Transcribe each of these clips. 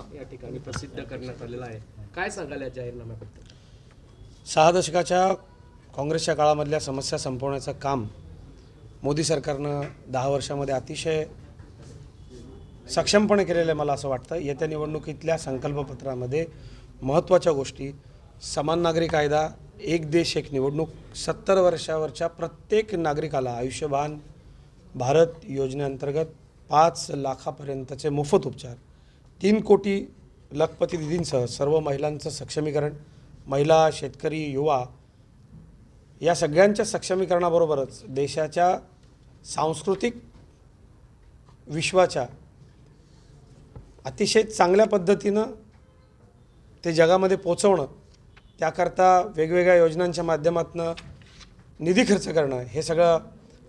ठिकाणी प्रसिद्ध करण्यात आलेला आहे. काय सांगाल या जाहीरनाम्याबद्दल? सहा दशकाच्या काँग्रेसच्या काळामधल्या समस्या संपवण्याचं काम मोदी सरकारनं दहा वर्षामध्ये अतिशय सक्षमपणे केलेलं आहे मला असं वाटतं. येत्या निवडणुकीतल्या संकल्पपत्रामध्ये महत्त्वाच्या गोष्टी समान नागरी कायदा एक देश एक निवडणूक सत्तर वर्षावरच्या प्रत्येक नागरिकाला आयुष्यभान भारत योजनेअंतर्गत पाच लाखापर्यंतचे मोफत उपचार. तीन कोटी लखपती दिदींसह सर्व महिलांचं सक्षमीकरण महिला शेतकरी युवा या सगळ्यांच्या सक्षमीकरणाबरोबरच देशाच्या सांस्कृतिक विश्वाच्या अतिशय चांगल्या पद्धतीनं ते जगामध्ये पोचवणं त्याकरता वेगवेगळ्या योजनांच्या माध्यमातून निधी खर्च करणं हे सगळं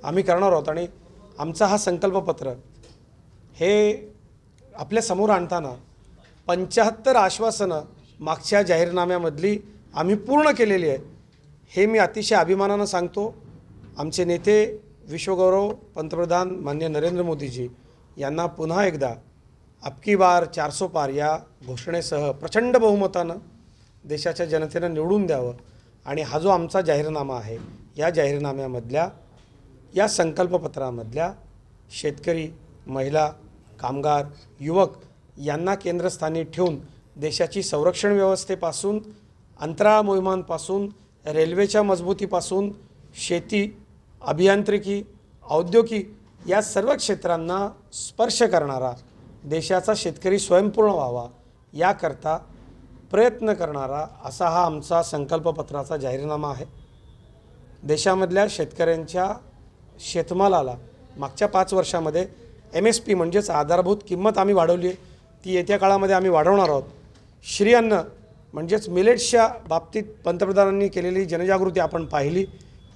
आम्ही करणार आहोत. आणि आमचा हा संकल्पपत्र हे आपल्यासमोर आणताना पंच्याहत्तर आश्वासनं मागच्या जाहीरनाम्यामधली आम्ही पूर्ण केलेली आहे. हे मी अतिशय अभिमानानं सांगतो. आमचे नेते विश्वगौरव पंतप्रधान मान्य नरेंद्र मोदीजी यांना पुन्हा एकदा अबकी बार चारसो पार या घोषणेसह प्रचंड बहुमतानं देशाच्या जनतेनं निवडून द्यावं आणि हा जो आमचा जाहीरनामा आहे या जाहीरनाम्यामधल्या या संकल्पपत्रामधल्या शेतकरी महिला कामगार युवक यांना केंद्रस्थानी ठेवून देशाची संरक्षण व्यवस्थेपासून अंतराळ मोहिमांपासून रेल्वेच्या मजबूतीपासून शेती अभियांत्रिकी औद्योगिक या सर्व क्षेत्रांना स्पर्श करणारा देशाचा शेतकरी स्वयंपूर्ण व्हावा याकरता प्रयत्न करणारा असा हा आमचा संकल्पपत्राचा जाहीरनामा आहे. देशामधल्या शेतकऱ्यांच्या शेतमालाला मागच्या पाच वर्षामध्ये एम एस पी म्हणजेच आधारभूत किंमत आम्ही वाढवली आहे. ती येत्या काळामध्ये आम्ही वाढवणार आहोत. श्री अन्न म्हणजेच मिलेट्सच्या बाबतीत पंतप्रधानांनी केलेली जनजागृती आपण पाहिली.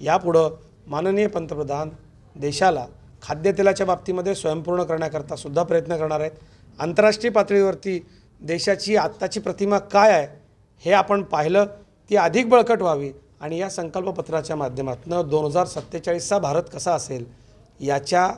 यापुढं माननीय पंतप्रधान देशाला खाद्यतेलाच्या बाबतीमध्ये स्वयंपूर्ण करण्याकरता सुद्धा प्रयत्न करणार आहेत. आंतरराष्ट्रीय पातळीवरती देशाची आत्ताची प्रतिमा काय आहे हे आपण पाहिलं. ती अधिक बळकट व्हावी आणि या संकल्पपत्राच्या माध्यमातून दोन हजार सत्तेचाळीसचा भारत कसा असेल याच्या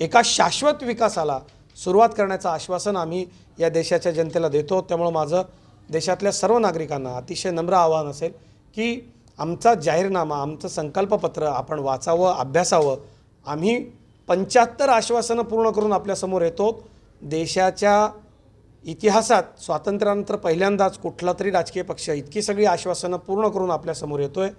एका शाश्वत विकासाला सुरुवात करण्याचं आश्वासन आम्ही या देशाच्या जनतेला देतो. त्यामुळं माझं देशातल्या सर्व नागरिकांना अतिशय नम्र आवाहन असेल की आमचा जाहीरनामा आमचं संकल्पपत्र आपण वाचावं अभ्यासावं. आम्ही पंच्याहत्तर आश्वासनं पूर्ण करून आपल्यासमोर येतो. देशाच्या इतिहासात स्वातंत्र्यानंतर पहिल्यांदाच कुठला तरी राजकीय पक्ष इतकी सगळी आश्वासनं पूर्ण करून आपल्यासमोर येतो आहे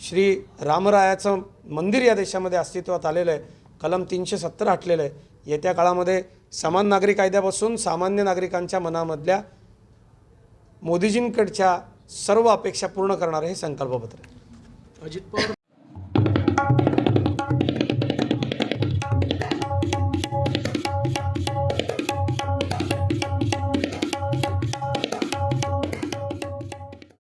श्री रामरायाचं मंदिर या देशामध्ये अस्तित्वात आलेलं आहे. कलम तीनशे सत्तर हटलेलं आहे. येत्या काळामध्ये समान नागरी कायद्यापासून सामान्य नागरिकांच्या मनामधल्या मोदीजींकडच्या सर्व अपेक्षा पूर्ण करणारं हे संकल्पपत्र अजित पवार